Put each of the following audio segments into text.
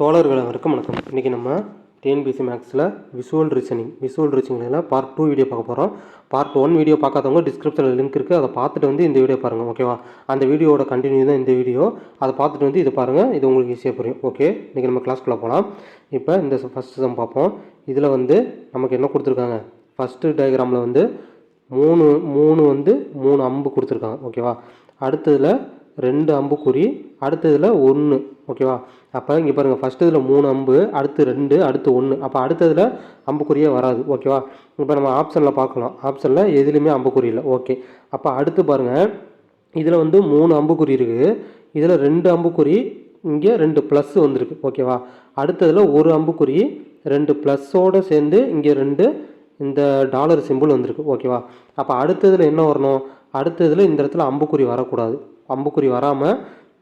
தோழர்கள் அனைவருக்கும் வணக்கம். இன்றைக்கி நம்ம டிஎன்பிசி மேக்ஸில் விசுவல் ரீசனிங் விசுவல் ரீசனிங்கில் பார்ட் டூ வீடியோ பார்க்க போகிறோம் பார்ட் ஒன் வீடியோ பார்க்காதவங்க டிஸ்கிரிப்ஷனில் லிங்க் இருக்குது அதை பார்த்துட்டு வந்து இந்த வீடியோ பாருங்கள் ஓகேவா அந்த வீடியோவோட கண்டினியூ தான் இந்த வீடியோ அதை பார்த்துட்டு வந்து இதை பாருங்கள் இது உங்களுக்கு ஈஸியாக புரியும் ஓகே இன்றைக்கி நம்ம கிளாஸ்க்குள்ளே போகலாம் இப்போ இந்த ஃபஸ்ட் சம் பார்ப்போம். இதில் வந்து நமக்கு என்ன கொடுத்துருக்காங்க? ஃபஸ்ட்டு டயக்ராமில் வந்து மூணு மூணு வந்து மூணு அம்பு கொடுத்துருக்காங்க ஓகேவா அடுத்ததில் ரெண்டு அம்புக்குறி அடுத்ததில் ஒன்று ஓகேவா அப்போ இங்கே பாருங்கள் ஃபஸ்ட்டு இதில் மூணு அம்பு அடுத்து ரெண்டு அடுத்து ஒன்று அப்போ அடுத்ததில் அம்புக்குறியே வராது ஓகேவா இப்போ நம்ம ஆப்ஷனில் பார்க்கலாம். ஆப்ஷனில் எதுலேயுமே அம்புக்குறி இல்லை ஓகே அப்போ அடுத்து பாருங்கள் இதில் வந்து மூணு அம்புக்குறி இருக்குது இதில் ரெண்டு அம்புக்குறி இங்கே ரெண்டு ப்ளஸ் வந்திருக்கு ஓகேவா அடுத்ததில் ஒரு அம்புக்குறி ரெண்டு ப்ளஸ்ஸோடு சேர்ந்து இங்கே ரெண்டு இந்த டாலர் சிம்பிள் வந்திருக்கு ஓகேவா அப்போ அடுத்ததில் என்ன வரணும்? அடுத்ததில் இந்த இடத்துல அம்புக்குறி வரக்கூடாது. அம்புக்குறி வராமல்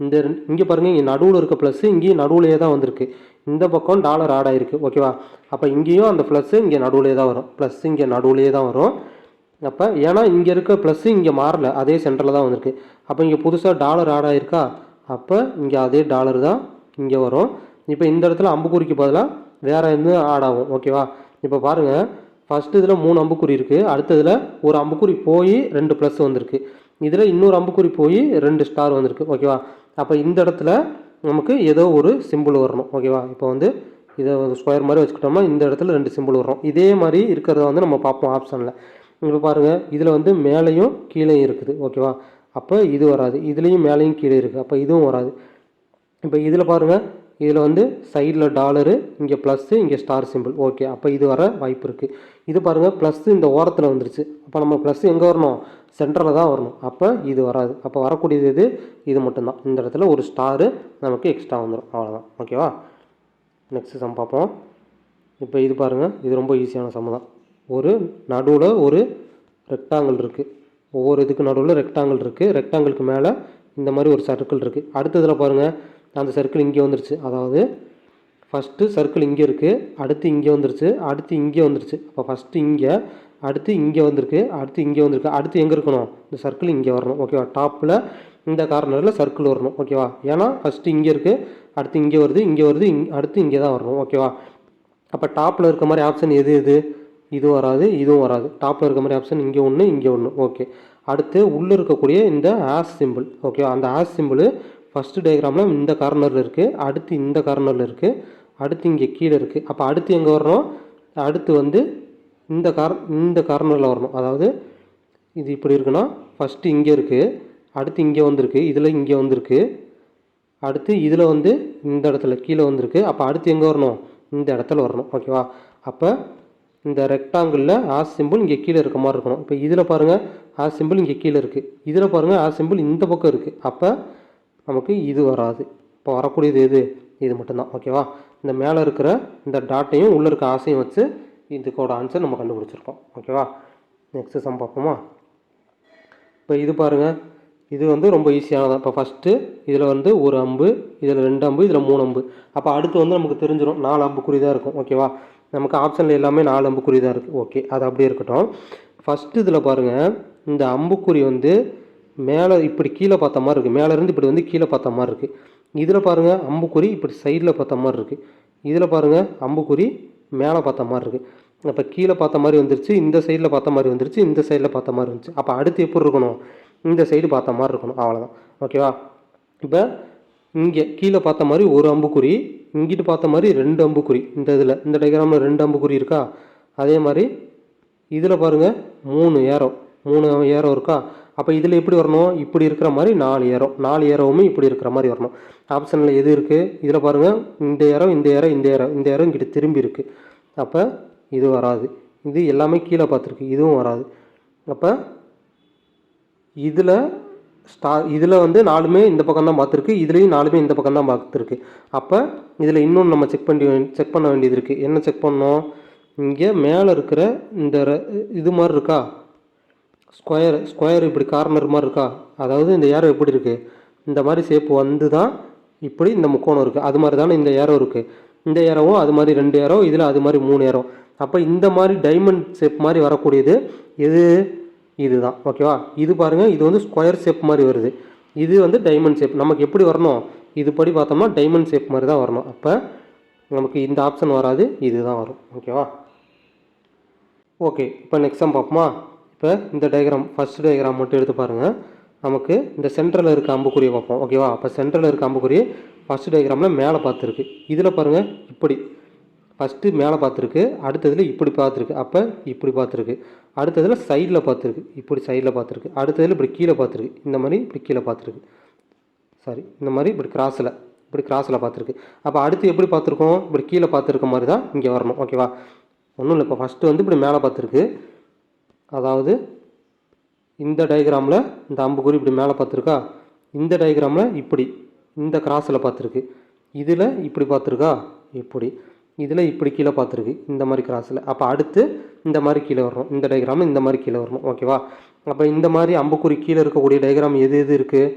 இந்த இங்கே பாருங்கள் இங்கே நடுவில் இருக்க ப்ளஸ்ஸு இங்கேயும் நடுவுலையே தான் வந்திருக்கு. இந்த பக்கம் டாலர் ஆட் ஆகிருக்கு ஓகேவா அப்போ இங்கேயும் அந்த ப்ளஸ்ஸு இங்கே நடுவுலையே தான் வரும். ப்ளஸ் இங்கே நடுவுலையே தான் வரும். அப்போ ஏன்னா இங்கே இருக்க ப்ளஸ்ஸு இங்கே மாறல அதே சென்டரில் தான் வந்திருக்கு. அப்போ இங்கே புதுசாக டாலர் ஆட் ஆகிருக்கா அப்போ இங்கே அதே டாலர் தான் இங்கே வரும். இப்போ இந்த இடத்துல அம்புக்குறிக்கு பதிலாக வேறு எதுவும் ஆட் ஆகும் ஓகேவா இப்போ பாருங்கள் ஃபஸ்ட்டு இதில் மூணு அம்புக்குறி இருக்குது அடுத்ததில் ஒரு அம்புக்குறி போய் ரெண்டு ப்ளஸ் வந்திருக்கு. இதில் இன்னொரு அம்புக்குறி போய் ரெண்டு ஸ்டார் வந்திருக்கு ஓகேவா அப்போ இந்த இடத்துல நமக்கு ஏதோ ஒரு சிம்பிள் வரணும் ஓகேவா இப்போ வந்து இதை ஸ்கொயர் மாதிரி வச்சுக்கிட்டோம்னா இந்த இடத்துல ரெண்டு சிம்பிள் வரும். இதே மாதிரி இருக்கிறத வந்து நம்ம பார்ப்போம் ஆப்ஷனில் இப்போ பாருங்கள் இதில் வந்து மேலேயும் கீழேயும் இருக்குது ஓகேவா அப்போ இது வராது. இதுலேயும் மேலேயும் கீழே இருக்குது அப்போ இதுவும் வராது. இப்போ இதில் பாருங்கள் இதில் வந்து சைடில் டாலரு இங்கே ப்ளஸ்ஸு இங்கே ஸ்டார் சிம்பிள் ஓகே அப்போ இது வர வாய்ப்பு இருக்குது இது பாருங்கள் ப்ளஸ்ஸு இந்த ஓரத்தில் வந்துருச்சு. அப்போ நம்ம ப்ளஸ் எங்கே வரணும்? சென்டரில் தான் வரணும். அப்போ இது வராது. அப்போ வரக்கூடியது இது இது மட்டும்தான். இந்த இடத்துல ஒரு ஸ்டாரு நமக்கு எக்ஸ்ட்ரா வந்துடும் அவ்வளோதான் ஓகேவா நெக்ஸ்ட் சம் பார்ப்போம். இப்போ இது பாருங்கள் இது ரொம்ப ஈஸியான சம் தான். ஒரு நடுவில் ஒரு ரெக்டாங்கிள் இருக்குது ஒவ்வொரு இதுக்கு நடுவில் ரெக்டாங்கிள் இருக்குது ரெக்டாங்கிளுக்கு மேலே இந்த மாதிரி ஒரு சர்க்கிள் இருக்குது அடுத்ததில் பாருங்கள் அந்த சர்க்கிள் இங்கே வந்துருச்சு. அதாவது ஃபஸ்ட்டு சர்க்கிள் இங்கே இருக்குது அடுத்து இங்கே வந்துருச்சு அடுத்து இங்கே வந்துருச்சு. அப்போ ஃபஸ்ட்டு இங்கே அடுத்து இங்கே வந்திருக்கு அடுத்து இங்கே வந்திருக்கு. அடுத்து எங்கே இருக்கணும்? இந்த சர்க்கிள் இங்கே வரணும். ஓகேவா டாப்பில் இந்த கார்னரில் சர்க்கிள் வரணும். ஓகேவா ஏன்னா ஃபஸ்ட்டு இங்கே இருக்குது அடுத்து இங்கே வருது இங்கே வருது இங் அடுத்து இங்கே தான் வரணும். ஓகேவா அப்போ டாப்பில் இருக்க மாதிரி ஆப்ஷன் எது எது? இது வராது இதுவும் வராது. டாப்பில் இருக்க மாதிரி ஆப்ஷன் இங்கே ஒன்று இங்கே ஒன்று ஓகே அடுத்து உள்ளே இருக்கக்கூடிய இந்த ஆஸ் சிம்பிள் ஓகேவா அந்த ஆஸ் சிம்பிள் ஃபஸ்ட்டு டயக்ராமில் இந்த கார்னரில் இருக்குது அடுத்து இந்த கார்னரில் இருக்குது அடுத்து இங்கே கீழே இருக்குது அப்போ அடுத்து எங்கே வரணும்? அடுத்து வந்து இந்த கார் இந்த கார்னரில் வரணும். அதாவது இது இப்படி இருக்குன்னா ஃபஸ்ட்டு இங்கே இருக்குது அடுத்து இங்கே வந்திருக்கு இதில் இங்கே வந்திருக்கு அடுத்து இதில் வந்து இந்த இடத்துல கீழே வந்திருக்கு. அப்போ அடுத்து எங்கே வரணும்? இந்த இடத்துல வரணும். ஓகேவா அப்போ இந்த ரெக்டாங்கிளில் ஆஸ் சிம்பிள் இங்கே கீழே இருக்க மாதிரி இருக்கணும். இப்போ இதில் பாருங்கள் ஆஸ் சிம்பிள் இங்கே கீழே இருக்குது இதில் பாருங்கள் ஆஸ் சிம்பிள் இந்த பக்கம் இருக்குது அப்போ நமக்கு இது வராது. இப்போ வரக்கூடியது எது? இது மட்டும்தான். ஓகேவா இந்த மேலே இருக்கிற இந்த டாட்டையும் உள்ளே இருக்க ஆசையும் வச்சு இதுக்கோட ஆன்சர் நம்ம கண்டுபிடிச்சிருக்கோம். ஓகேவா நெக்ஸ்ட் சம் பார்ப்போமா? இப்போ இது பாருங்கள் இது வந்து ரொம்ப ஈஸியானதான் இப்போ ஃபஸ்ட்டு இதில் வந்து ஒரு அம்பு இதில் ரெண்டு அம்பு இதில் மூணு அம்பு. அப்போ அடுத்து வந்து நமக்கு தெரிஞ்சிடும் நாலு அம்புக்குறி தான் இருக்கும். ஓகேவா நமக்கு ஆப்ஷனில் எல்லாமே நாலு அம்புக்குறி தான் இருக்குது ஓகே அது அப்படியே இருக்கட்டும். ஃபஸ்ட்டு இதில் பாருங்கள் இந்த அம்புக்குறி வந்து மேலே இப்படி கீழே பார்த்த மாதிரி இருக்குது மேலேருந்து இப்படி வந்து கீழே பார்த்த மாதிரி இருக்குது இதில் பாருங்கள் அம்புக்குறி இப்படி சைடில் பார்த்த மாதிரி இருக்குது இதில் பாருங்கள் அம்புக்குறி மேலே பார்த்த மாதிரி இருக்குது அப்போ கீழே பார்த்த மாதிரி வந்துருச்சு இந்த சைடில் பார்த்த மாதிரி வந்துருச்சு இந்த சைடில் பார்த்த மாதிரி இருந்துச்சு அப்போ அடுத்து எப்படி இருக்கணும் இந்த சைடு பார்த்த மாதிரி இருக்கணும் அவ்வளோதான் ஓகேவா இப்போ இங்கே கீழே பார்த்த மாதிரி ஒரு அம்புக்குறி இங்கிட்டு பார்த்த மாதிரி ரெண்டு அம்புக்குறி இந்த இதில் இந்த டயக்ராமில் ரெண்டு அம்புக்குறி இருக்கா அதே மாதிரி இதில் பாருங்கள் மூணு ஏரோ மூணு ஏரோ இருக்கா அப்போ இதில் எப்படி வரணும்? இப்படி இருக்கிற மாதிரி நாலு ஏரம் நாலு ஏரோவுமே இப்படி இருக்கிற மாதிரி வரணும். ஆப்ஷனில் எது இருக்குது இதில் பாருங்கள் இந்த ஏரோ இந்த ஏரோ இந்த ஏரோ இந்த ஏரோ இங்கிட்ட திரும்பி இருக்குது அப்போ இது வராது. இது எல்லாமே கீழே பார்த்துருக்கு. இதுவும் வராது. அப்போ இதில் ஸ்டா இதில் வந்து நாலுமே இந்த பக்கம் தான் பார்த்துருக்கு. இதுலேயும் நாலுமே இந்த பக்கம் தான் பார்த்துருக்கு. அப்போ இதில் இன்னொன்று நம்ம செக் பண்ணி செக் பண்ண வேண்டியது இருக்குது என்ன செக் பண்ணோம்? இங்கே மேலே இருக்கிற இந்த இது மாதிரி இருக்கா? ஸ்கொயர் ஸ்கொயர் இப்படி கார்னர் மாதிரி இருக்கா? அதாவது இந்த ஏரோ எப்படி இருக்குது இந்த மாதிரி ஷேப் வந்து தான் இப்படி இந்த முக்கோணம் இருக்குது அது மாதிரி தானே இந்த ஏரோ இருக்குது இந்த ஏரோவும் அது மாதிரி ரெண்டு ஏரோ இதில் அது மாதிரி மூணு ஏரோ அப்போ இந்த மாதிரி டைமண்ட் ஷேப் மாதிரி வரக்கூடியது எது இதுதான். ஓகேவா இது பாருங்கள் இது வந்து ஸ்கொயர் ஷேப் மாதிரி வருது. இது வந்து டைமண்ட் ஷேப் நமக்கு எப்படி வரணும்? இது படி பார்த்தோம்னா டைமண்ட் ஷேப் மாதிரி தான் வரணும். அப்போ நமக்கு இந்த ஆப்ஷன் வராது இதுதான் வரும். ஓகேவா ஓகே இப்போ நெக்ஸ்ட் சம் பார்ப்போமா? இப்போ இந்த டயக்ராம் ஃபர்ஸ்ட் டயக்ராம் மட்டும் எடுத்து பாருங்கள் நமக்கு இந்த சென்டரில் இருக்க அம்புக்குறியை பார்ப்போம். ஓகேவா அப்போ சென்டரில் இருக்க அம்புக்குறி ஃபஸ்ட் டயக்ராமில் மேலே பார்த்துருக்கு. இதில் பாருங்கள் இப்படி. ஃபஸ்ட்டு மேலே பார்த்துருக்கு அடுத்ததில் இப்படி பார்த்துருக்கு. அப்போ இப்படி பார்த்துருக்கு. அடுத்ததில் சைடில் பார்த்துருக்கு. இப்படி சைடில் பார்த்துருக்கு. அடுத்ததில் இப்படி கீழே பார்த்துருக்கு. இந்த மாதிரி இப்படி கீழே பார்த்துருக்கு. சாரி இந்த மாதிரி இப்படி கிராஸில் இப்படி கிராஸில் பார்த்துருக்கு. அப்போ அடுத்து எப்படி பார்த்துருக்கோம்? இப்படி கீழே பார்த்துருக்க மாதிரி தான் இங்கே வரணும். ஓகேவா ஒன்றும் இல்லை இப்போ ஃபஸ்ட்டு வந்து இப்படி மேலே பார்த்துருக்கு. அதாவது இந்த டயக்ராமில் இந்த அம்புக்குறி இப்படி மேலே பார்த்துருக்கா? இந்த டயக்ராமில் இப்படி இந்த கிராஸில் பார்த்துருக்கு. இதில் இப்படி பார்த்துருக்கா? இப்படி. இதில் இப்படி கீழே பார்த்துருக்கு. இந்த மாதிரி கிராஸில் அப்போ அடுத்து இந்த மாதிரி கீழே வரணும். இந்த டயக்ராமில் இந்த மாதிரி கீழே வரணும். ஓகேவா அப்போ இந்த மாதிரி அம்புக்குறி கீழே இருக்கக்கூடிய டயக்ராம் எது எது இருக்குது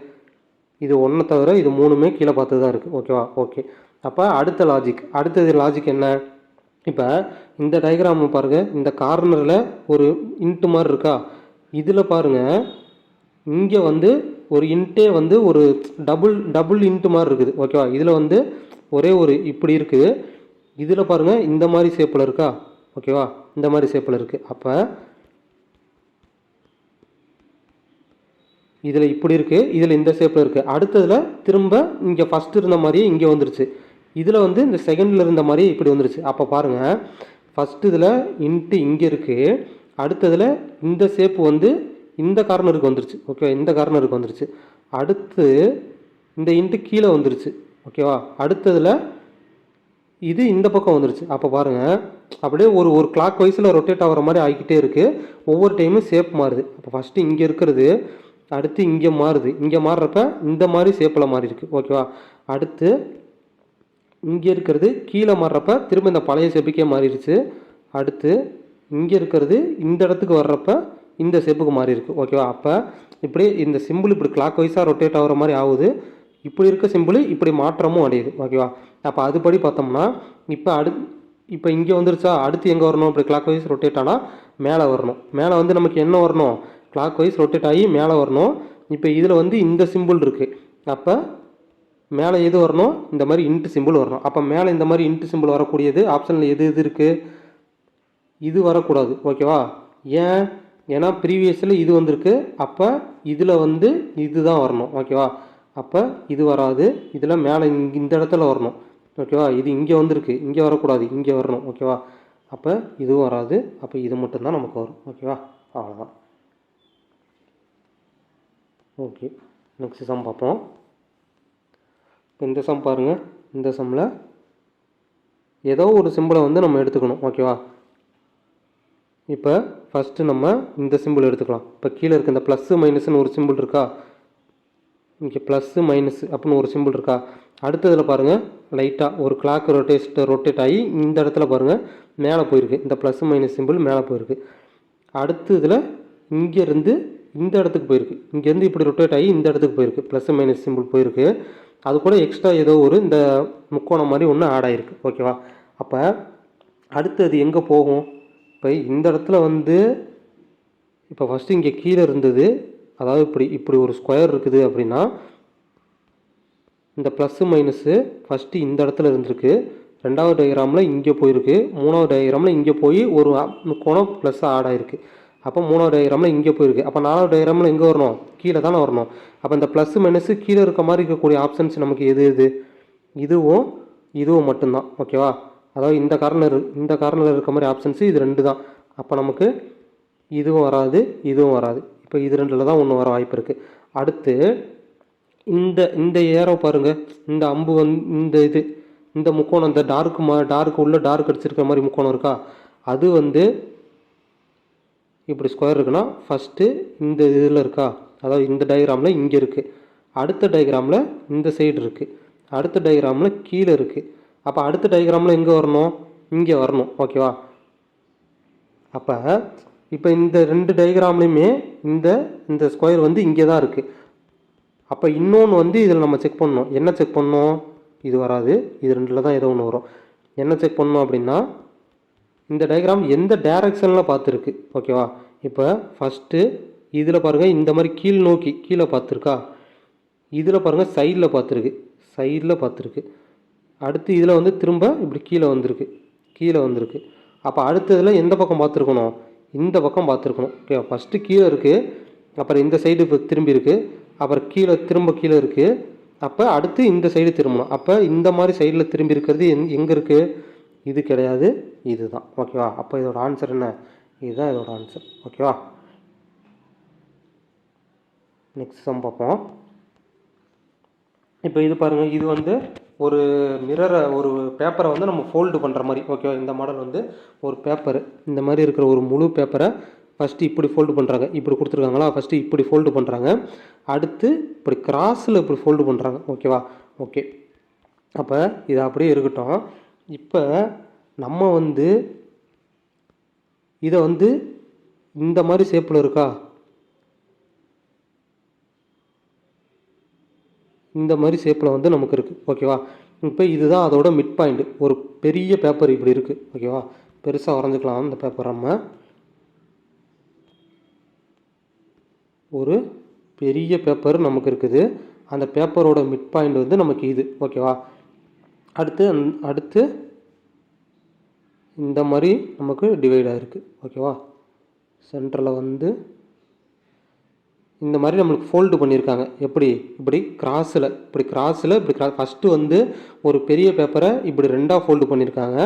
இது ஒன்றை தவிர இது மூணுமே கீழே பார்த்து தான் இருக்குது ஓகேவா ஓகே அப்போ அடுத்த லாஜிக் அடுத்தது லாஜிக் என்ன? இப்போ இந்த டயக்ராம் பாருங்கள் இந்த கார்னரில் ஒரு இன்ட்டு மாதிரி இருக்கா? இதில் பாருங்கள் இங்கே வந்து ஒரு இன்ட்டே வந்து ஒரு டபுள் டபுள் இன்ட்டு மாதிரி இருக்குது. ஓகேவா இதில் வந்து ஒரே ஒரு இப்படி இருக்குது இதில் பாருங்கள் இந்த மாதிரி ஷேப்பில் இருக்கா? ஓகேவா இந்த மாதிரி ஷேப்பில் இருக்குது அப்போ இதில் இப்படி இருக்குது இதில் இந்த ஷேப்பில் இருக்குது அடுத்ததில் திரும்ப இங்கே ஃபஸ்ட்டு இருந்த மாதிரியே இங்கே வந்துருச்சு. இதில் வந்து இந்த செகண்டில் இருந்த மாதிரி இப்படி வந்துருச்சு. அப்போ பாருங்கள் ஃபஸ்ட்டு இதில் இன்ட்டு இங்கே இருக்குது அடுத்ததில் இந்த ஷேப்பு வந்து இந்த கார்னருக்கு வந்துருச்சு. ஓகேவா இந்த கார்னருக்கு வந்துருச்சு. அடுத்து இந்த இன்ட்டு கீழே வந்துருச்சு. ஓகேவா அடுத்ததில் இது இந்த பக்கம் வந்துருச்சு. அப்போ பாருங்கள் அப்படியே ஒரு ஒரு கிளாக் வைஸில் ரொட்டேட் ஆகிற மாதிரி ஆகிக்கிட்டே இருக்குது ஒவ்வொரு டைமும் ஷேப் மாறுது. அப்போ ஃபஸ்ட்டு இங்கே இருக்கிறது அடுத்து இங்கே மாறுது. இங்கே மாறுறப்ப இந்த மாதிரி ஷேப்பில் மாறி இருக்குது ஓகேவா அடுத்து இங்கே இருக்கிறது கீழே மாறுறப்ப திரும்ப இந்த பழைய செப்புக்கே மாறிடுச்சு. அடுத்து இங்கே இருக்கிறது இந்த இடத்துக்கு வர்றப்ப இந்த ஷேப்புக்கு மாறி இருக்குது ஓகேவா? அப்போ இப்படி இந்த சிம்பிள் இப்படி கிளாக் வைஸாக ரொட்டேட் ஆகிற மாதிரி ஆகுது. இப்படி இருக்க சிம்பிள் இப்படி மாற்றமும் அடையுது. ஓகேவா? அப்போ அதுபடி பார்த்தோம்னா இப்போ அடு இப்போ இங்கே வந்துருச்சா? அடுத்து எங்கே வரணும்? இப்படி கிளாக் வைஸ் ரொட்டேட் ஆனால் மேலே வரணும். மேலே வந்து நமக்கு என்ன வரணும்? கிளாக் வைஸ் ரொட்டேட் ஆகி மேலே வரணும். இப்போ இதில் வந்து இந்த சிம்பிள் இருக்குது அப்போ மேலே எது வரணும்? இந்த மாதிரி இன்ட்டு சிம்பிள் வரணும். அப்போ மேலே இந்த மாதிரி இன்ட்டு சிம்பிள் வரக்கூடியது ஆப்ஷனில் எது எது இருக்குது இது வரக்கூடாது. ஓகேவா ஏன்? ஏன்னா ப்ரீவியஸில் இது வந்திருக்கு. அப்போ இதில் வந்து இது தான் வரணும் ஓகேவா அப்போ இது வராது. இதில் மேலே இங்க இந்த இடத்துல வரணும். ஓகேவா இது இங்கே வந்திருக்கு. இங்கே வரக்கூடாது. இங்கே வரணும். ஓகேவா அப்போ இதுவும் வராது. அப்போ இது மட்டும்தான் நமக்கு வரும். ஓகேவா அவ்வளோதான் ஓகே நெக்ஸ்ட் சம் பார்ப்போம். இப்போ இந்த சம் பாருங்கள் இந்த சம்மில் ஏதோ ஒரு சிம்பிளை வந்து நம்ம எடுத்துக்கணும். ஓகேவா இப்போ ஃபஸ்ட்டு நம்ம இந்த சிம்பிள் எடுத்துக்கலாம். இப்போ கீழே இருக்க இந்த ப்ளஸ்ஸு மைனஸ்னு ஒரு சிம்பிள் இருக்கா? இங்கே ப்ளஸ்ஸு மைனஸ் அப்படின்னு ஒரு சிம்பிள் இருக்கா? அடுத்ததில் பாருங்கள் லைட்டாக ஒரு கிளாக் ரொட்டேட் ரொட்டேட் ஆகி இந்த இடத்துல பாருங்கள் மேலே போயிருக்கு. இந்த ப்ளஸ் மைனஸ் சிம்பிள் மேலே போயிருக்கு. அடுத்து இதில் இங்கேருந்து இந்த இடத்துக்கு போயிருக்கு. இங்கேருந்து இப்படி ரொட்டேட் ஆகி இந்த இடத்துக்கு போயிருக்கு. ப்ளஸ் மைனஸ் சிம்பிள் போயிருக்கு. அது கூட எக்ஸ்ட்ரா ஏதோ ஒரு இந்த முக்கோணம் மாதிரி ஒன்று ஆட் ஆகிருக்கு ஓகேவா அப்போ அடுத்து அது எங்கே போகும்? இப்போ இந்த இடத்துல வந்து இப்போ ஃபஸ்ட்டு இங்கே கீழே இருந்தது அதாவது இப்படி இப்படி ஒரு ஸ்கொயர் இருக்குது அப்படின்னா இந்த ப்ளஸ்ஸு மைனஸு ஃபஸ்ட்டு இந்த இடத்துல இருந்திருக்கு. ரெண்டாவது டயக்ராமில் இங்கே போயிருக்கு. மூணாவது டயக்ராமில் இங்கே போய் ஒரு முக்கோணம் ப்ளஸ் ஆட் ஆகிருக்கு அப்போ மூணாவது டயக்ராமில் இங்கே போயிருக்கு. அப்போ நாலாவது டயக்ராமில் எங்கே வரணும். கீழே தானே வரணும். அப்போ இந்த ப்ளஸ் மைனஸு கீழே இருக்க மாதிரி இருக்கக்கூடிய ஆப்ஷன்ஸ் நமக்கு எது எது? இதுவும் இதுவும் மட்டும்தான். ஓகேவா அதாவது இந்த கார்னர் இந்த கார்னரில் இருக்க மாதிரி ஆப்ஷன்ஸு இது ரெண்டு தான். அப்போ நமக்கு இதுவும் வராது இதுவும் வராது. இப்போ இது ரெண்டில் தான் ஒன்று வர வாய்ப்பு இருக்குது அடுத்து இந்த இந்த ஏரோ பாருங்கள் இந்த அம்பு வந்து இந்த இது இந்த முக்கோணம் இந்த டார்க் மா டார்க் உள்ள டார்க் அடிச்சிருக்கிற மாதிரி முக்கோணம் இருக்கா? அது வந்து இப்படி ஸ்கொயர் இருக்குன்னா ஃபஸ்ட்டு இந்த இதில் இருக்கா? அதாவது இந்த டயக்ராமில் இங்கே இருக்குது அடுத்த டயக்ராமில் இந்த சைடு இருக்குது அடுத்த டயக்ராமில் கீழே இருக்குது அப்போ அடுத்த டயக்ராமில் எங்கே வரணும்? இங்கே வரணும். ஓகேவா அப்போ இப்போ இந்த ரெண்டு டயக்ராம்லேயுமே இந்த இந்த ஸ்கொயர் வந்து இங்கே தான் இருக்குது அப்போ இன்னொன்று வந்து இதில் நம்ம செக் பண்ணணும். என்ன செக் பண்ணோம் இது வராது. இது ரெண்டில் தான் ஏதோ ஒன்று வரும். என்ன செக் பண்ணணும் அப்படின்னா இந்த டயக்ராம் எந்த டைரக்ஷனில் பார்த்துருக்கு? ஓகேவா இப்போ ஃபஸ்ட்டு இதில் பாருங்கள் இந்த மாதிரி கீழ் நோக்கி கீழே பார்த்துருக்கா? இதில் பாருங்கள் சைடில் பார்த்துருக்கு. சைடில் பார்த்துருக்கு. அடுத்து இதில் வந்து திரும்ப இப்படி கீழே வந்திருக்கு. கீழே வந்திருக்கு. அப்போ அடுத்ததில் எந்த பக்கம் பார்த்துருக்கணும்? இந்த பக்கம் பார்த்துருக்கணும். ஓகேவா ஃபஸ்ட்டு கீழே இருக்குது அப்புறம் இந்த சைடு இப்போ திரும்பி இருக்குது அப்புறம் கீழே திரும்ப கீழே இருக்குது அப்போ அடுத்து இந்த சைடு திரும்பணும். அப்போ இந்த மாதிரி சைடில் திரும்பி இருக்கிறது எங் எங்கே இருக்குது இது கிடையாது இதுதான். ஓகேவா அப்போ இதோட ஆன்சர் என்ன? இதுதான் இதோட ஆன்சர் ஓகேவா நெக்ஸ்ட் சம் பார்ப்போம். இப்போ இது பாருங்கள் இது வந்து ஒரு மிரரை ஒரு பேப்பரை வந்து நம்ம ஃபோல்டு பண்ணுற மாதிரி. ஓகேவா இந்த மாடல் வந்து ஒரு பேப்பர் இந்த மாதிரி இருக்கிற ஒரு முழு பேப்பரை ஃபஸ்ட்டு இப்படி ஃபோல்டு பண்ணுறாங்க இப்படி கொடுத்துருக்காங்களா? ஃபஸ்ட்டு இப்படி ஃபோல்டு பண்ணுறாங்க அடுத்து இப்படி கிராஸில் இப்படி ஃபோல்டு பண்ணுறாங்க ஓகேவா ஓகே அப்போ இது அப்படியே இருக்கட்டும். இப்போ நம்ம வந்து இதை வந்து இந்த மாதிரி ஷேப்பில் இருக்கா? இந்த மாதிரி ஷேப்பில் வந்து நமக்கு இருக்குது ஓகேவா இப்போ இதுதான் அதோட மிட் பாயிண்ட் ஒரு பெரிய பேப்பர் இப்படி இருக்குது ஓகேவா பெருசாக வரைஞ்சிக்கலாம் இந்த பேப்பர் நம்ம. ஒரு பெரிய பேப்பர் நமக்கு இருக்குது. அந்த பேப்பரோட மிட் பாயிண்ட் வந்து நமக்கு இது. ஓகேவா அடுத்து அந் அடுத்து இந்த மாதிரி நமக்கு டிவைட் ஆகிருக்கு ஓகேவா சென்டரில் வந்து இந்த மாதிரி நம்மளுக்கு ஃபோல்டு பண்ணியிருக்காங்க. எப்படி? இப்படி கிராஸில் இப்படி கிராஸில் இப்படி கிரா ஃபஸ்ட்டு வந்து ஒரு பெரிய பேப்பரை இப்படி ரெண்டாக ஃபோல்டு பண்ணியிருக்காங்க.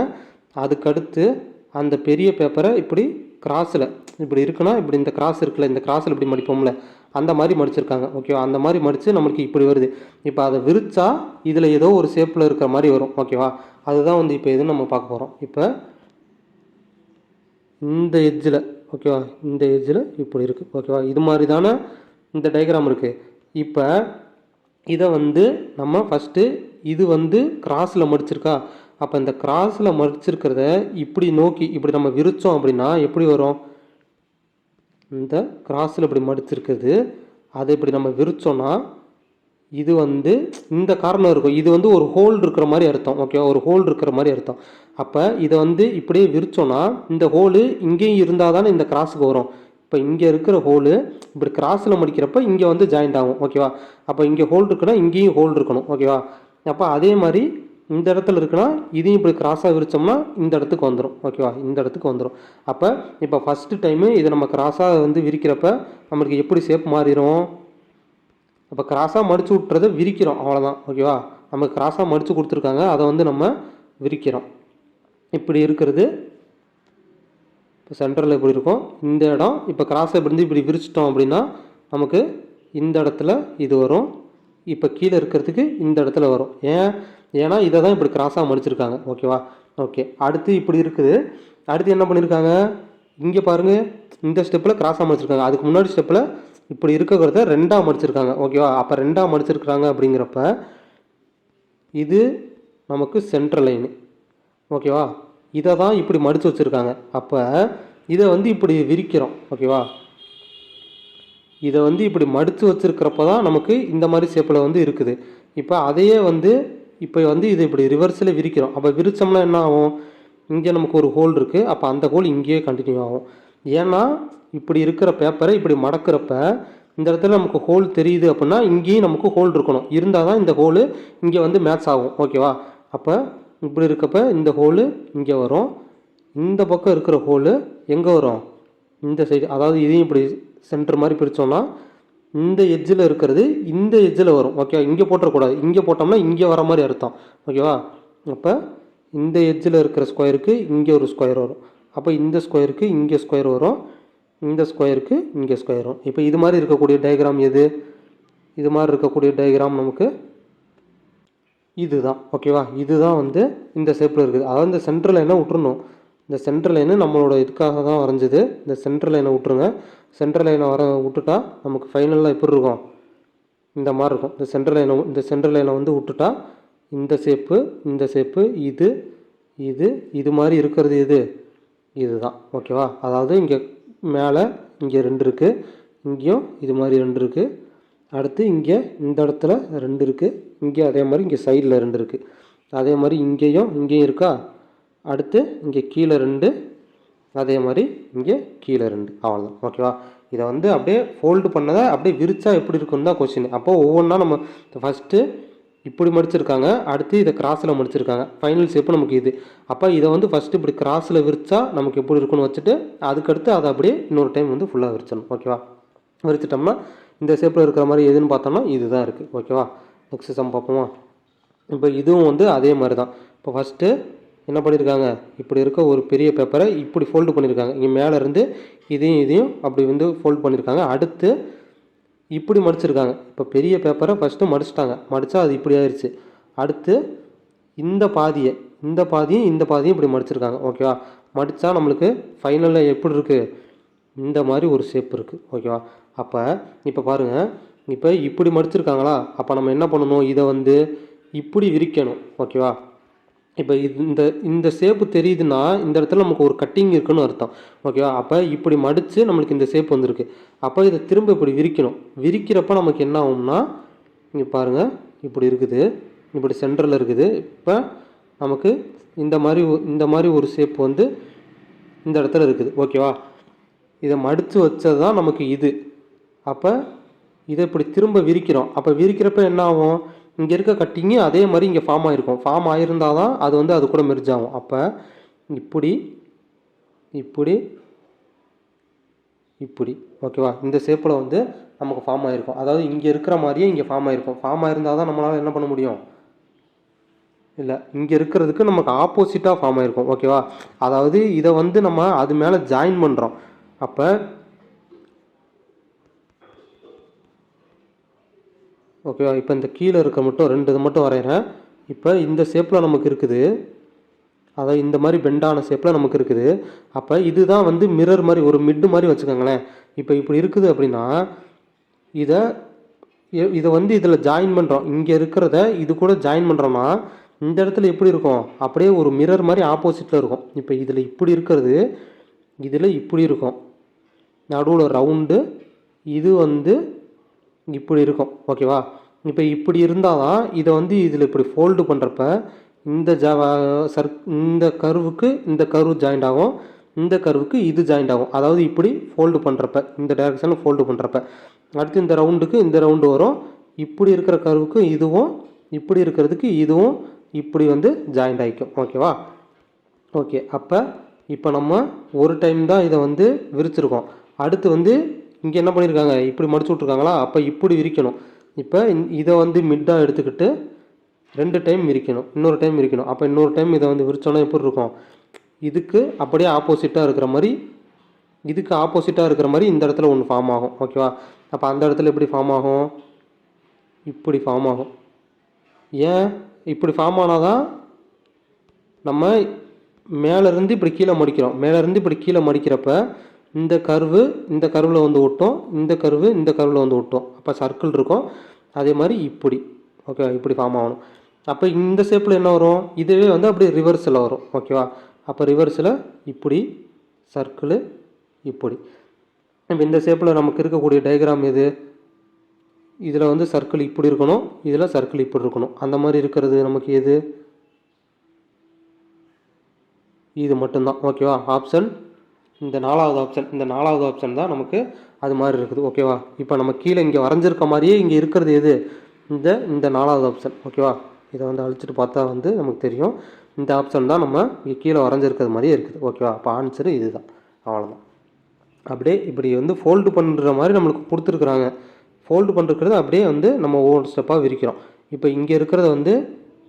அதுக்கடுத்து அந்த பெரிய பேப்பரை இப்படி கிராஸில் இப்படி இருக்குன்னா இப்படி இந்த கிராஸ் இருக்குல்ல இந்த கிராஸில் இப்படி மடிப்போம்ல அந்த மாதிரி மடிச்சிருக்காங்க ஓகேவா அந்த மாதிரி மடித்து நம்மளுக்கு இப்படி வருது. இப்போ அதை விரித்தா இதில் ஏதோ ஒரு ஷேப்பில் இருக்கிற மாதிரி வரும் ஓகேவா அதுதான் வந்து இப்போ எதுன்னு நம்ம பார்க்க போகிறோம் இப்போ இந்த எஜ்ஜில் ஓகேவா இந்த எஜ்ஜில் இப்படி இருக்குது ஓகேவா இது மாதிரி தானே இந்த டயக்ராம் இருக்குது இப்போ இதை வந்து நம்ம ஃபஸ்ட்டு இது வந்து கிராஸில் மடிச்சிருக்கா? அப்போ இந்த கிராஸில் மடிச்சிருக்கிறத இப்படி நோக்கி இப்படி நம்ம விரிச்சோம் அப்படின்னா எப்படி வரும்? இந்த கிராஸில் இப்படி மடிச்சிருக்குது. அதை இப்படி நம்ம விரிச்சோன்னா இது வந்து இந்த காரணம் இருக்கும். இது வந்து ஒரு ஹோல் இருக்கிற மாதிரி அர்த்தம். ஓகேவா ஒரு ஹோல் இருக்கிற மாதிரி அர்த்தம். அப்போ இதை வந்து இப்படியே விரிச்சோன்னா இந்த ஹோலு இங்கேயும் இருந்தால் தானே இந்த கிராஸுக்கு வரும். இப்போ இங்கே இருக்கிற ஹோலு இப்படி கிராஸில் முடிக்கிறப்ப இங்கே வந்து ஜாயிண்ட் ஆகும். ஓகேவா அப்போ இங்கே ஹோல் இருக்குன்னா இங்கேயும் ஹோல் இருக்கணும். ஓகேவா அப்போ அதே மாதிரி இந்த இடத்துல இருக்குன்னா இதையும் இப்படி கிராஸாக விரிச்சோம்னா இந்த இடத்துக்கு வந்துடும் ஓகேவா இந்த இடத்துக்கு வந்துடும் அப்போ இப்போ ஃபஸ்ட்டு டைமு இதை நம்ம கிராஸாக வந்து விரிக்கிறப்ப நம்மளுக்கு எப்படி ஷேப் மாறிடும் அப்போ கிராஸாக மடித்து விட்டுறதை விரிக்கிறோம் அவ்வளோதான் ஓகேவா நமக்கு கிராஸாக மடித்து கொடுத்துருக்காங்க அதை வந்து நம்ம விரிக்கிறோம். இப்படி இருக்கிறது இப்போ சென்டரில் இப்படி இருக்கும். இந்த இடம் இப்போ கிராஸை இப்படி இருந்து இப்படி விரிச்சிட்டோம் அப்படின்னா நமக்கு இந்த இடத்துல இது வரும். இப்போ கீழே இருக்கிறதுக்கு இந்த இடத்துல வரும். ஏன்? ஏன்னா இதை தான் இப்படி கிராஸாக மடிச்சிருக்காங்க. ஓகேவா ஓகே அடுத்து இப்படி இருக்குது. அடுத்து என்ன பண்ணியிருக்காங்க இங்கே பாருங்கள் இந்த ஸ்டெப்பில் கிராஸாக மடிச்சிருக்காங்க. அதுக்கு முன்னாடி ஸ்டெப்பில் இப்படி இருக்கிறத ரெண்டாக மடிச்சிருக்காங்க. ஓகேவா அப்போ ரெண்டாக மடிச்சிருக்கிறாங்க அப்படிங்கிறப்ப இது நமக்கு சென்ட்ரல் லைனு ஓகேவா இதை தான் இப்படி மடித்து வச்சுருக்காங்க. அப்போ இதை வந்து இப்படி விரிக்கிறோம். ஓகேவா இதை வந்து இப்படி மடித்து வச்சுருக்கிறப்ப தான் நமக்கு இந்த மாதிரி ஷேப்பில் வந்து இருக்குது. இப்போ அதையே வந்து இப்போ வந்து இது இப்படி ரிவர்ஸில் விரிக்கிறோம். அப்போ விரித்தோம்னா என்ன ஆகும்? இங்கே நமக்கு ஒரு ஹோல் இருக்குது அப்போ அந்த ஹோல் இங்கேயே கண்டினியூ ஆகும். ஏன்னா இப்படி இருக்கிற பேப்பரை இப்படி மடக்கிறப்ப இந்த இடத்துல நமக்கு ஹோல் தெரியுது அப்படின்னா இங்கேயும் நமக்கு ஹோல் இருக்கணும். இருந்தால் தான் இந்த ஹோலு இங்கே வந்து மேட்ச் ஆகும். ஓகேவா அப்போ இப்படி இருக்கப்ப இந்த ஹோலு இங்கே வரும். இந்த பக்கம் இருக்கிற ஹோலு எங்கே வரும்? இந்த சைடு அதாவது இதையும் இப்படி சென்டர் மாதிரி பிரித்தோம்னா இந்த எஜ்ஜில் இருக்கிறது இந்த எஜ்ஜில் வரும். ஓகேவா இங்கே போட்டுறக்கூடாது. இங்கே போட்டோம்னா இங்கே வர மாதிரி அர்த்தம். ஓகேவா அப்போ இந்த எஜ்ஜில் இருக்கிற ஸ்கொயருக்கு இங்கே ஒரு ஸ்கொயர் வரும். அப்போ இந்த ஸ்கொயருக்கு இங்கே ஸ்கொயர் வரும். இந்த ஸ்கொயருக்கு இங்கே ஸ்கொயர் வரும். இப்போ இது மாதிரி இருக்கக்கூடிய டயக்ராம் எது? இது மாதிரி இருக்கக்கூடிய டயக்ராம் நமக்கு இதுதான். ஓகேவா இதுதான் வந்து இந்த ஷேப்பில் இருக்குது. அதாவது இந்த சென்டரில் என்ன விட்டுருணும் இந்த சென்ட்ரல் லைனு நம்மளோட இதுக்காக தான் வரைஞ்சது. இந்த சென்ட்ரல் லைனை விட்டுருங்க. சென்ட்ரல் லைனை வர விட்டுட்டா நமக்கு ஃபைனலாக எப்படி இருக்கும்? இந்த மாதிரி இருக்கும். இந்த சென்ட்ரல் லைனை இந்த சென்ட்ரல் லைனை வந்து விட்டுட்டா இந்த ஷேப்பு இந்த ஷேப்பு இது இது இது மாதிரி இருக்கிறது இது. இதுதான். ஓகேவா அதாவது இங்கே மேலே இங்கே ரெண்டு இருக்குது இங்கேயும் இது மாதிரி ரெண்டு இருக்குது அடுத்து இங்கே இந்த இடத்துல ரெண்டு இருக்குது இங்கே அதே மாதிரி இங்கே சைடில் ரெண்டு இருக்குது அதே மாதிரி இங்கேயும் இங்கேயும் இருக்கா? அடுத்து இங்கே கீழே ரெண்டு அதே மாதிரி இங்கே கீழே ரெண்டு. அவ்வளோதான் ஓகேவா இதை வந்து அப்படியே ஃபோல்டு பண்ணதை அப்படியே விரிச்சா எப்படி இருக்குன்னு தான் கொஸ்டின் அப்போது ஒவ்வொன்றா நம்ம ஃபஸ்ட்டு இப்படி மடிச்சிருக்காங்க அடுத்து இதை கிராஸில் மடிச்சிருக்காங்க. ஃபைனல் ஷேப்பு நமக்கு இது? அப்போ இதை வந்து ஃபஸ்ட்டு இப்படி கிராஸில் விரிச்சா நமக்கு எப்படி இருக்குன்னு வச்சுட்டு அதுக்கடுத்து அதை அப்படியே இன்னொரு டைம் வந்து ஃபுல்லாக விரிச்சணும் ஓகேவா விரிச்சிட்டோம்னா இந்த ஷேப்பில் இருக்கிற மாதிரி எதுன்னு பார்த்தோம்னா இதுதான் இருக்குது ஓகேவா நெக்ஸ்ட் சம் பார்ப்போமா? இப்போ இதுவும் வந்து அதே மாதிரி தான். இப்போ ஃபஸ்ட்டு என்ன பண்ணியிருக்காங்க இப்படி இருக்க ஒரு பெரிய பேப்பரை இப்படி ஃபோல்டு பண்ணியிருக்காங்க இங்கே மேலே இருந்து இதையும் இதையும் அப்படி வந்து ஃபோல்ட் பண்ணியிருக்காங்க அடுத்து இப்படி மடிச்சிருக்காங்க. இப்போ பெரிய பேப்பரை ஃபஸ்ட்டு மடிச்சிட்டாங்க. மடித்தா அது இப்படி ஆயிடுச்சு அடுத்து இந்த பாதியை இந்த பாதியும் இந்த பாதியும் இப்படி மடிச்சிருக்காங்க. ஓகேவா மடித்தா நம்மளுக்கு ஃபைனலில் எப்படி இருக்குது இந்த மாதிரி ஒரு ஷேப் இருக்குது ஓகேவா அப்போ இப்போ பாருங்கள் இப்போ இப்படி மடிச்சிருக்காங்களா? அப்போ நம்ம என்ன பண்ணணும்? இதை வந்து இப்படி விரிக்கணும். ஓகேவா இப்போ இது இந்த இந்த ஷேப்பு தெரியுதுன்னா இந்த இடத்துல நமக்கு ஒரு கட்டிங் இருக்குன்னு அர்த்தம். ஓகேவா அப்போ இப்படி மடித்து நம்மளுக்கு இந்த ஷேப் வந்திருக்கு. அப்போ இதை திரும்ப இப்படி விரிக்கணும். விரிக்கிறப்ப நமக்கு என்ன ஆகும்னா இங்கே பாருங்கள் இப்படி இருக்குது. இப்படி சென்டரில் இருக்குது. இப்போ நமக்கு இந்த மாதிரி இந்த மாதிரி ஒரு ஷேப் வந்து இந்த இடத்துல இருக்குது. ஓகேவா இதை மடித்து வச்சது தான் நமக்கு இது. அப்போ இதை இப்படி திரும்ப விரிக்கிறோம். அப்போ விரிக்கிறப்ப என்ன ஆகும்? இங்கே இருக்க கட்டிங்கு அதே மாதிரி இங்கே ஃபார்ம் ஆகிருக்கும் ஃபார்ம் ஆகியிருந்தால் தான் அது வந்து அது கூட மெர்ஜ் ஆகும். அப்போ இப்படி இப்படி இப்படி. ஓகேவா இந்த ஷேப்பில் வந்து நமக்கு ஃபார்ம் ஆகிருக்கும் அதாவது இங்கே இருக்கிற மாதிரியே இங்கே ஃபார்ம் ஆகிருக்கும் ஃபார்ம் ஆகிருந்தால் தான் நம்மளால் என்ன பண்ண முடியும்? இல்லை இங்கே இருக்கிறதுக்கு நமக்கு ஆப்போசிட்டாக ஃபார்ம் ஆகிருக்கும் ஓகேவா அதாவது இதை வந்து நம்ம அது மேலே ஜாயின் பண்ணுறோம் அப்போ ஓகேவா இப்போ இந்த கீழே இருக்க மட்டும் ரெண்டு இது மட்டும் வரைகிறேன் இப்போ இந்த ஷேப்பில் நமக்கு இருக்குது. அதாவது இந்த மாதிரி பெண்டான ஷேப்பில் நமக்கு இருக்குது. அப்போ இதுதான் வந்து மிரர் மாதிரி ஒரு மிட்டு மாதிரி வச்சுக்கோங்களேன். இப்போ இப்படி இருக்குது அப்படின்னா இதை இதை வந்து இதில் ஜாயின் பண்ணுறோம் இங்கே இருக்கிறத இது கூட ஜாயின் பண்ணுறோம்னா இந்த இடத்துல எப்படி இருக்கும்? அப்படியே ஒரு மிரர் மாதிரி ஆப்போசிட்டில் இருக்கும். இப்போ இதில் இப்படி இருக்கிறது இதில் இப்படி இருக்கும். நடுவில் ரவுண்டு இது வந்து இப்படி இருக்கும். ஓகேவா இப்போ இப்படி இருந்தால் தான் இதை வந்து இதில் இப்படி ஃபோல்டு பண்ணுறப்ப இந்த ஜ சர் இந்த கருவுக்கு இந்த கர்வு ஜாயிண்ட் ஆகும். இந்த கருவுக்கு இது ஜாயிண்ட் ஆகும். அதாவது இப்படி ஃபோல்டு பண்ணுறப்ப இந்த டைரக்ஷனில் ஃபோல்டு பண்ணுறப்ப அடுத்து இந்த ரவுண்டுக்கு இந்த ரவுண்டு வரும். இப்படி இருக்கிற கருவுக்கு இதுவும் இப்படி இருக்கிறதுக்கு இதுவும் இப்படி வந்து ஜாயிண்ட் ஆகிக்கும் ஓகேவா ஓகே அப்போ இப்போ நம்ம ஒரு டைம் தான் இதை வந்து விரிச்சிருக்கோம். அடுத்து வந்து இங்கே என்ன பண்ணியிருக்காங்க இப்படி மடிச்சு விட்ருக்காங்களா அப்போ இப்படி விரிக்கணும். இப்போ இதை வந்து மிட்டாக எடுத்துக்கிட்டு ரெண்டு டைம் விரிக்கணும். இன்னொரு டைம் விரிக்கணும். அப்போ இன்னொரு டைம் இதை வந்து விரிச்சோன்னா எப்படி இருக்கும்? இதுக்கு அப்படியே ஆப்போசிட்டாக இருக்கிற மாதிரி இதுக்கு ஆப்போசிட்டாக இருக்கிற மாதிரி இந்த இடத்துல ஒன்று ஃபார்ம் ஆகும். ஓகேவா அப்போ அந்த இடத்துல எப்படி ஃபார்ம் ஆகும்? இப்படி ஃபார்ம் ஆகும். ஏன்? இப்படி ஃபார்ம் ஆனால் தான் நம்ம மேலேருந்து இப்படி கீழே மடிக்கிறோம். மேலேருந்து இப்படி கீழே மடிக்கிறப்ப இந்த கர்வு இந்த கருவில் வந்து ஒட்டும் இந்த கருவு இந்த கருவில் வந்து ஒட்டும். அப்போ சர்க்கிள் இருக்கும். அதே மாதிரி இப்படி. ஓகே இப்படி ஃபார்ம் ஆகணும். அப்போ இந்த ஷேப்பில் என்ன வரும்? இதுவே வந்து அப்படியே ரிவர்ஸில் வரும். ஓகேவா அப்போ ரிவர்ஸில் இப்படி சர்க்கிள் இப்படி. இப்போ இந்த ஷேப்பில் நமக்கு இருக்கக்கூடிய டயக்ராம் எது? இதில் வந்து சர்க்கிள் இப்படி இருக்கணும். இதில் சர்க்கிள் இப்படி இருக்கணும். அந்த மாதிரி இருக்கிறது நமக்கு எது? இது மட்டும்தான். ஓகேவா ஆப்ஷன் இந்த நாலாவது ஆப்ஷன் இந்த நாலாவது ஆப்ஷன் தான் நமக்கு அது மாதிரி இருக்குது ஓகேவா இப்போ நம்ம கீழே இங்கே வரைஞ்சிருக்க மாதிரியே இங்கே இருக்கிறது எது? இந்த இந்த நாலாவது ஆப்ஷன் ஓகேவா இதை வந்து அழிச்சிட்டு பார்த்தா வந்து நமக்கு தெரியும். இந்த ஆப்ஷன் தான் நம்ம இங்கே கீழே வரைஞ்சிருக்கிறது மாதிரியே இருக்குது ஓகேவா அப்போ ஆன்சரு இதுதான். அவ்வளோதான் அப்படியே இப்படி வந்து ஃபோல்டு பண்ணுற மாதிரி நம்மளுக்கு கொடுத்துருக்குறாங்க. ஃபோல்டு பண்ணுறது அப்படியே வந்து நம்ம ஒவ்வொரு ஸ்டெப்பாக விரிக்கிறோம். இப்போ இங்கே இருக்கிறத வந்து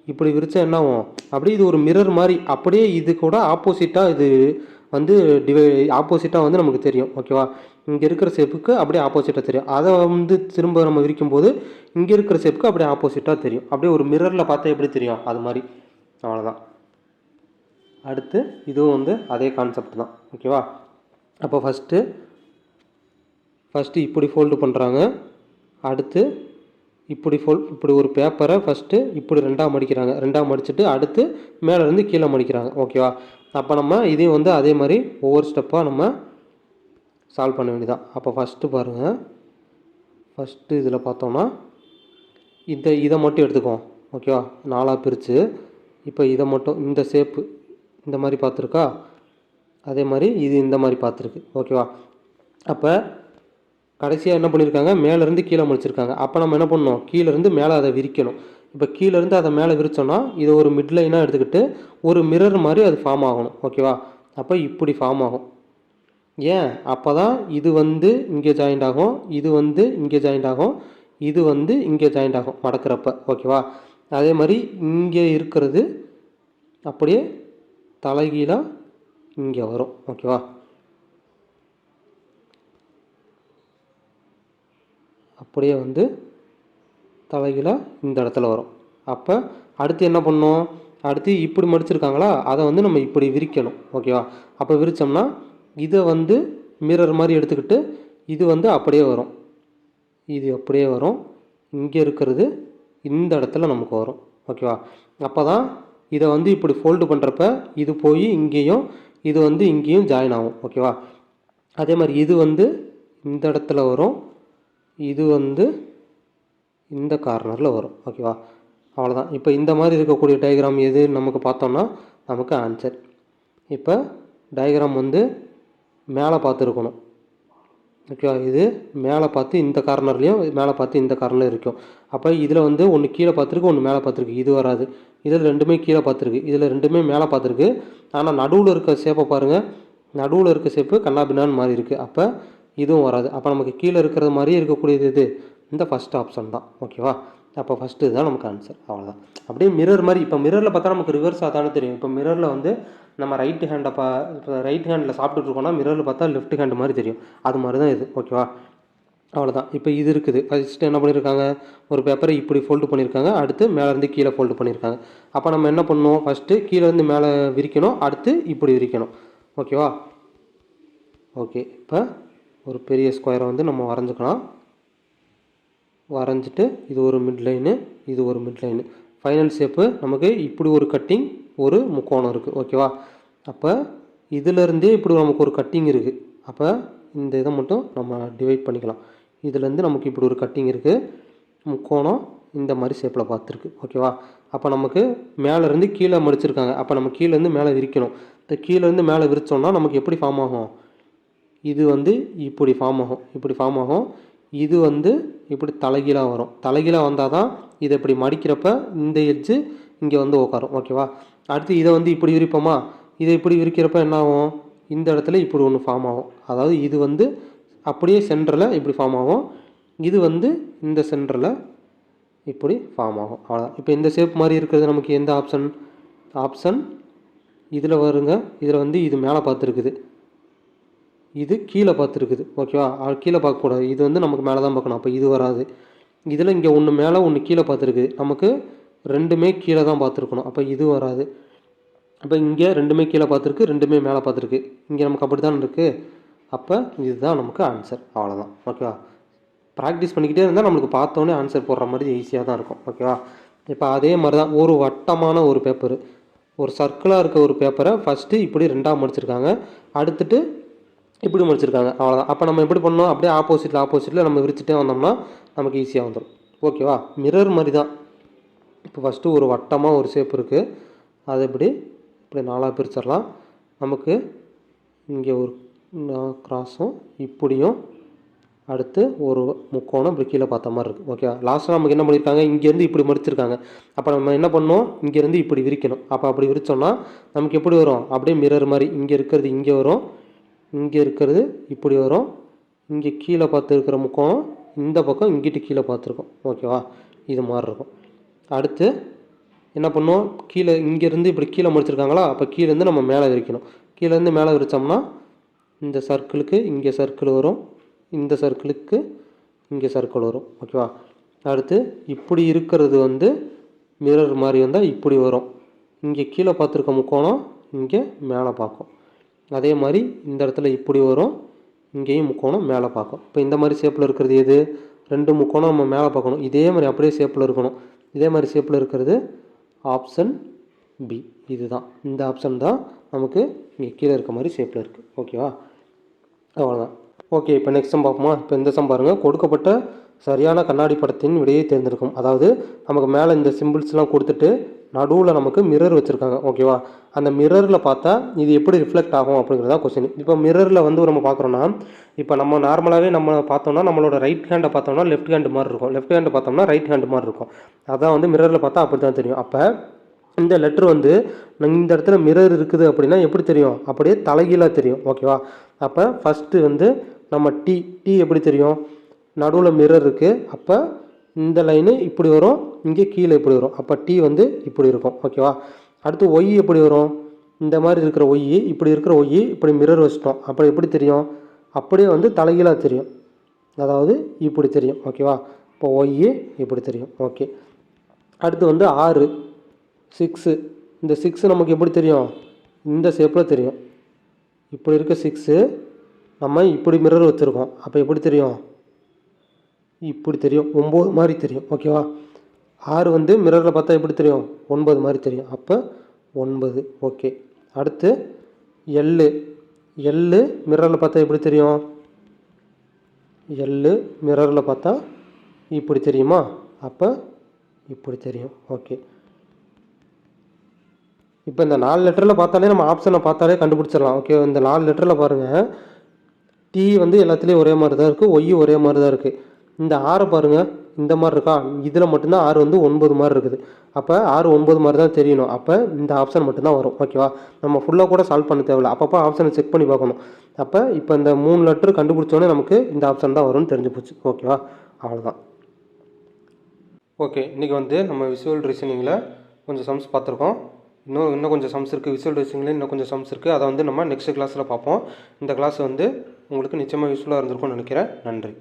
இப்படி விரித்தா என்ன ஆகும்? அப்படியே இது ஒரு மிரர் மாதிரி அப்படியே இது கூட ஆப்போசிட்டாக இது வந்து டிவை ஆப்போசிட்டாக வந்து நமக்கு தெரியும் ஓகேவா இங்கே இருக்கிற ஷேப்புக்கு அப்படியே ஆப்போசிட்டாக தெரியும். அதை வந்து திரும்ப நம்ம விரிக்கும் போது இங்கே இருக்கிற ஷேப்புக்கு அப்படியே ஆப்போசிட்டாக தெரியும். அப்படியே ஒரு மிரரில் பார்த்தா எப்படி தெரியும்? அது மாதிரி. அவ்வளோதான் அடுத்து இதுவும் வந்து அதே கான்செப்ட் தான் ஓகேவா அப்போ ஃபஸ்ட்டு ஃபஸ்ட்டு இப்படி ஃபோல்டு பண்ணுறாங்க அடுத்து இப்படி ஃபோல் இப்படி ஒரு பேப்பரை ஃபஸ்ட்டு இப்படி ரெண்டாக மடிக்கிறாங்க. ரெண்டாக மடிச்சுட்டு அடுத்து மேலேருந்து கீழே மடிக்கிறாங்க. ஓகேவா அப்போ நம்ம இதையும் வந்து அதே மாதிரி ஒவ்வொரு ஸ்டெப்பாக நம்ம சால்வ் பண்ண வேண்டியதான் அப்போ ஃபஸ்ட்டு பாருங்கள் ஃபஸ்ட்டு இதில் பார்த்தோம்னா இந்த இதை மட்டும் எடுத்துக்குவோம். ஓகேவா நாலாக பிரித்து இப்போ இதை மட்டும் இந்த ஷேப்பு இந்த மாதிரி பார்த்துருக்கா? அதே மாதிரி இது இந்த மாதிரி பார்த்துருக்கு. ஓகேவா அப்போ கடைசியாக என்ன பண்ணியிருக்காங்க மேலேருந்து கீழே முடிச்சிருக்காங்க அப்போ நம்ம என்ன பண்ணணும்? கீழேருந்து மேலே அதை விரிக்கணும். இப்போ கீழேருந்து அதை மேலே விரிச்சோன்னா இதை ஒரு மிட் லைனாக எடுத்துக்கிட்டு ஒரு மிரர் மாதிரி அது ஃபார்ம் ஆகணும். ஓகேவா அப்போ இப்படி ஃபார்ம் ஆகும். ஏன்? அப்போ தான் இது வந்து இங்கே ஜாயிண்ட் ஆகும் இது வந்து இங்கே ஜாயிண்ட் ஆகும் இது வந்து இங்கே ஜாயிண்ட் ஆகும் மடக்கிறப்ப. ஓகேவா அதே மாதிரி இங்கே இருக்கிறது அப்படியே தலைகீழாக இங்கே வரும். ஓகேவா அப்படியே வந்து தலைகீழாக இந்த இடத்துல வரும். அப்போ அடுத்து என்ன பண்ணும்? அடுத்து இப்படி மடிச்சிருக்காங்களா? அதை வந்து நம்ம இப்படி விரிக்கணும். ஓகேவா? அப்போ விரித்தோம்னா இதை வந்து மிரர் மாதிரி எடுத்துக்கிட்டு இது வந்து அப்படியே வரும். இது அப்படியே வரும். இங்கே இருக்கிறது இந்த இடத்துல நமக்கு வரும். ஓகேவா? அப்போ தான் இதை வந்து இப்படி ஃபோல்டு பண்ணுறப்ப இது போய் இங்கேயும் இது வந்து இங்கேயும் ஜாயின் ஆகும். ஓகேவா? அதே மாதிரி இது வந்து இந்த இடத்துல வரும். இது வந்து இந்த கார்னரில் வரும். ஓகேவா? அவ்வளோதான் இப்போ இந்த மாதிரி இருக்கக்கூடிய டயக்ராம் எது நமக்கு பார்த்தோம்னா நமக்கு ஆன்சர் இப்போ டயக்ராம் வந்து மேலே பார்த்துருக்கணும். ஓகேவா? இது மேலே பார்த்து இந்த கார்னர்லேயும் மேலே பார்த்து இந்த கார்னர்லையும் இருக்கும். அப்போ இதில் வந்து ஒன்று கீழே பார்த்துருக்கு ஒன்று மேலே பார்த்துருக்கு. இது வராது. இதில் ரெண்டுமே கீழே பார்த்துருக்கு. இதில் ரெண்டுமே மேலே பார்த்துருக்கு. ஆனால் நடுவில் இருக்க ஷேப்பை பாருங்கள் நடுவில் இருக்க ஷேப்பு கண்ணாபின்னான்னு மாறி இருக்குது அப்போ இதுவும் வராது. அப்போ நமக்கு கீழே இருக்கிறது மாதிரியே இருக்கக்கூடியது இது. இந்த ஃபஸ்ட் ஆப்ஷன் தான். ஓகேவா அப்போ ஃபஸ்ட்டு இதுதான் நமக்கு ஆன்சர் அவ்வளோதான் அப்படியே மிரர் மாதிரி இப்போ மிரரில் பார்த்தா நமக்கு ரிவர்ஸ் தானே தெரியும். இப்போ மிரரில் வந்து நம்ம ரைட் ஹேண்டை பா இப்போ ரைட் ஹேண்டில் சாப்பிட்டுட்டு இருக்கோம்னா மிரரில் பார்த்தா லெஃப்ட் ஹேண்ட் மாதிரி தெரியும். அது மாதிரி தான் இது ஓகேவா அவ்வளோதான் இப்போ இது இருக்குது. ஃபஸ்ட்டு என்ன பண்ணியிருக்காங்க ஒரு பேப்பரை இப்படி ஃபோல்டு பண்ணியிருக்காங்க அடுத்து மேலேருந்து கீழே ஃபோல்டு பண்ணியிருக்காங்க அப்போ நம்ம என்ன பண்ணணும்? ஃபஸ்ட்டு கீழேருந்து மேலே விரிக்கணும். அடுத்து இப்படி விரிக்கணும். ஓகேவா ஓகே இப்போ ஒரு பெரிய ஸ்கொயரை வந்து நம்ம வரைஞ்சிக்கலாம். வரைஞ்சிட்டு இது ஒரு மிட் லைனு இது ஒரு மிட் லைனு ஃபைனல் ஷேப்பு நமக்கு இப்படி ஒரு கட்டிங் ஒரு முக்கோணம் இருக்குது ஓகேவா அப்போ இதிலேருந்தே இப்படி நமக்கு ஒரு கட்டிங் இருக்குது அப்போ இந்த இதை மட்டும் நம்ம டிவைட் பண்ணிக்கலாம். இதுலேருந்து நமக்கு இப்படி ஒரு கட்டிங் இருக்குது முக்கோணம் இந்த மாதிரி ஷேப்பில் பார்த்துருக்கு. ஓகேவா அப்போ நமக்கு மேலேருந்து கீழே மடிச்சிருக்காங்க. அப்போ நம்ம கீழேருந்து மேலே விரிக்கணும். இந்த கீழேருந்து மேலே விரிச்சோம்னா நமக்கு எப்படி ஃபார்ம் ஆகும்? இது வந்து இப்படி ஃபார்ம் ஆகும் இப்படி ஃபார்ம் ஆகும். இது வந்து இப்படி தலைகீழாக வரும். தலைகீழாக வந்தால் தான் இதை இப்படி மடிக்கிறப்ப இந்த எட்ஜு இங்கே வந்து உட்காரும் ஓகேவா அடுத்து இதை வந்து இப்படி விரிப்போமா? இதை இப்படி விரிக்கிறப்ப என்ன ஆகும்? இந்த இடத்துல இப்படி ஒன்று ஃபார்ம் ஆகும். அதாவது இது வந்து அப்படியே சென்டரில் இப்படி ஃபார்ம் ஆகும். இது வந்து இந்த சென்டரில் இப்படி ஃபார்ம் ஆகும். அவ்வளோதான் இப்போ இந்த ஷேப் மாதிரி இருக்கிறது நமக்கு எந்த ஆப்ஷன் ஆப்ஷன் இதில் வருங்க. இதில் வந்து இது மேலே பார்த்துருக்குது. இது கீழே பார்த்துருக்குது ஓகேவா கீழே பார்க்கக்கூடாது இது வந்து நமக்கு மேலே தான் பார்க்கணும். அப்போ இது வராது. இதில் இங்கே ஒன்று மேலே ஒன்று கீழே பார்த்துருக்கு. நமக்கு ரெண்டுமே கீழே தான் பார்த்துருக்கணும். அப்போ இது வராது. அப்போ இங்கே ரெண்டுமே கீழே பார்த்துருக்கு ரெண்டுமே மேலே பார்த்துருக்கு. இங்கே நமக்கு அப்படி தான் இருக்குது அப்போ இதுதான் நமக்கு ஆன்சர் அவ்வளோதான் ஓகேவா ப்ராக்டிஸ் பண்ணிக்கிட்டே இருந்தால் நம்மளுக்கு பார்த்தோன்னே ஆன்சர் போடுற மாதிரி ஈஸியாக தான் இருக்கும். ஓகேவா இப்போ அதே மாதிரி தான் ஒரு வட்டமான ஒரு பேப்பர் ஒரு சர்க்கிளாக இருக்க ஒரு பேப்பரை ஃபஸ்ட்டு இப்படி ரெண்டாக முடிச்சிருக்காங்க அடுத்துட்டு இப்படி முடிச்சிருக்காங்க. அவ்வளோதான் அப்போ நம்ம எப்படி பண்ணோம் அப்படியே ஆப்போசிட்டில் ஆப்போசிட்டில் நம்ம விரிச்சிட்டே வந்தோம்னா நமக்கு ஈஸியாக வந்துடும் ஓகேவா மிரர் மாதிரி தான் இப்போ ஃபஸ்ட்டு ஒரு வட்டமாக ஒரு ஷேப் இருக்குது அது இப்படி இப்படி நாலாக பிரிச்சிடலாம். நமக்கு இங்கே ஒரு கிராஸும் இப்படியும் அடுத்து ஒரு முக்கோணம் இப்படி கீழே பார்த்த மாதிரி இருக்குது ஓகே லாஸ்ட்டாக நமக்கு என்ன பண்ணியிருக்காங்க இங்கேருந்து இப்படி மடிச்சிருக்காங்க. அப்போ நம்ம என்ன பண்ணோம் இங்கேருந்து இப்படி விரிக்கணும். அப்போ அப்படி விரித்தோம்னா நமக்கு எப்படி வரும்? அப்படியே மிரர் மாதிரி இங்கே இருக்கிறது இங்கே வரும். இங்கே இருக்கிறது இப்படி வரும். இங்கே கீழே பார்த்துருக்கிற முக்கம் முக்கோணம் இந்த பக்கம் இங்கிட்டு கீழே பார்த்துருக்கோம். ஓகேவா இது மாதிரி இருக்கும். அடுத்து என்ன பண்ணோம்? கீழே இங்கேருந்து இப்படி கீழே முடிச்சிருக்காங்களா? அப்போ கீழேருந்து நம்ம மேலே விரிக்கணும். கீழேருந்து மேலே விரிச்சோம்னா இந்த சர்க்கிளுக்கு இங்கே சர்க்கிள் வரும். இந்த சர்க்கிளுக்கு இங்கே சர்க்கிள் வரும். ஓகேவா அடுத்து இப்படி இருக்கிறது வந்து மிரர் மாதிரி வந்தால் இப்படி வரும். இங்கே கீழே பார்த்துருக்க முக்கோணம் இங்கே மேலே பார்க்கும். அதே மாதிரி இந்த இடத்துல இப்படி வரும் இங்கேயும் முக்கோணம் மேலே பார்க்கும். இப்போ இந்த மாதிரி ஷேப்பில் இருக்கிறது எது? ரெண்டு முக்கோணம் நம்ம மேலே பார்க்கணும். இதே மாதிரி அப்படியே ஷேப்பில் இருக்கணும். இதே மாதிரி ஷேப்பில் இருக்கிறது ஆப்ஷன் பி இதுதான். இந்த ஆப்ஷன் தான் நமக்கு இங்கே கீழே இருக்க மாதிரி ஷேப்பில் இருக்குது ஓகேவா அவ்வளோதான் ஓகே இப்போ நெக்ஸ்ட் சம் பார்ப்போமா? இப்போ இந்த சம் பாருங்கள் கொடுக்கப்பட்ட சரியான கண்ணாடி படத்தின் விடையை தேர்ந்தெடுக்கும். அதாவது நமக்கு மேலே இந்த சிம்பிள்ஸ்லாம் கொடுத்துட்டு நடுவில் நமக்கு மிரர் வச்சுருக்காங்க ஓகேவா அந்த மிரரில் பார்த்தா இது எப்படி ரிஃப்ளெக்ட் ஆகும் அப்படிங்கிறதா கொஸ்டின் இப்போ மிரரில் வந்து நம்ம பார்க்குறோன்னா இப்போ நம்ம நார்மலாகவே நம்ம பார்த்தோம்னா நம்மளோட ரைட் ஹேண்டை பார்த்தோம்னா லெஃப்ட் ஹேண்டு மாதிரி இருக்கும். லெஃப்ட் ஹேண்டு பார்த்தோம்னா ரைட் ஹேண்டு மாதிரி இருக்கும். அதான் வந்து மிரரில் பார்த்தா அப்படி தான் தெரியும். அப்போ இந்த லெட்ரு வந்து இந்த இடத்துல மிரர் இருக்குது அப்படின்னா எப்படி தெரியும்? அப்படியே தலைகீழாக தெரியும் ஓகேவா அப்போ ஃபஸ்ட்டு வந்து நம்ம டி டி எப்படி தெரியும்? நடுவில் மிரர் இருக்குது அப்போ இந்த லைனு இப்படி வரும் இங்கே கீழே இப்படி வரும். அப்போ டி வந்து இப்படி இருக்கும். ஓகேவா அடுத்து ஒய் எப்படி வரும்? இந்த மாதிரி இருக்கிற ஒய் இப்படி இருக்கிற ஒய் இப்படி மிரர் வச்சிட்டோம். அப்போ எப்படி தெரியும்? அப்படியே வந்து தலைகீழாக தெரியும். அதாவது இப்படி தெரியும். ஓகேவா இப்போ ஒய் இப்படி தெரியும். ஓகே அடுத்து வந்து ஆறு சிக்ஸு இந்த சிக்ஸு நமக்கு எப்படி தெரியும்? இந்த ஷேப்பில் தெரியும். இப்படி இருக்க சிக்ஸு நம்ம இப்படி மிரர் வச்சுருக்கோம். அப்போ எப்படி தெரியும்? இப்படி தெரியும். ஒம்பது மாதிரி தெரியும். ஓகேவா ஆறு வந்து மிரரில் பார்த்தா எப்படி தெரியும்? ஒன்பது மாதிரி தெரியும். அப்போ ஒன்பது. ஓகே அடுத்து எள்ளு எள்ளு மிரரில் பார்த்தா எப்படி தெரியும்? எள்ளு மிரரில் பார்த்தா இப்படி தெரியுமா? அப்போ இப்படி தெரியும். ஓகே இப்போ இந்த நாலு லெட்டரில் பார்த்தாலே நம்ம ஆப்ஷனை பார்த்தாலே கண்டுபிடிச்சிடலாம். ஓகே இந்த நாலு லெட்டரில் பாருங்கள் டி வந்து எல்லாத்துலேயும் ஒரே மாதிரி தான் இருக்குது ஒய் ஒரே மாதிரி தான் இருக்குது இந்த ஆறை பாருங்கள் இந்த மாதிரி இருக்கா? இதில் மட்டும்தான் ஆறு வந்து ஒன்பது மாதிரி இருக்குது. அப்போ ஆறு ஒன்பது மாதிரி தான் தெரியணும். அப்போ இந்த ஆப்ஷன் மட்டும்தான் வரும். ஓகேவா நம்ம ஃபுல்லாக கூட சால்வ் பண்ண தேவையில்ல. அப்பப்போ ஆப்ஷனை செக் பண்ணி பார்க்கணும். அப்போ இப்போ இந்த மூணு லெட்டர் கண்டுபிடிச்சோன்னே நமக்கு இந்த ஆப்ஷன் தான் வரும்னு தெரிஞ்சு போச்சு. ஓகேவா அவ்வளோதான் ஓகே இன்றைக்கி வந்து நம்ம விசுவல் ரீசனிங்கில் கொஞ்சம் சம்ஸ் பார்த்துருக்கோம். இன்னும் இன்னும் கொஞ்சம் சம்ஸ் இருக்குது விசுவல் ரீசனிங்கில் இன்னும் கொஞ்சம் சம்ஸ் இருக்குது அதை வந்து நம்ம நெக்ஸ்ட் கிளாஸில் பார்ப்போம். இந்த கிளாஸ் வந்து உங்களுக்கு நிச்சயமாக யூஸ்ஃபுல்லாக இருந்திருக்கும்னு நினைக்கிறேன். நன்றி.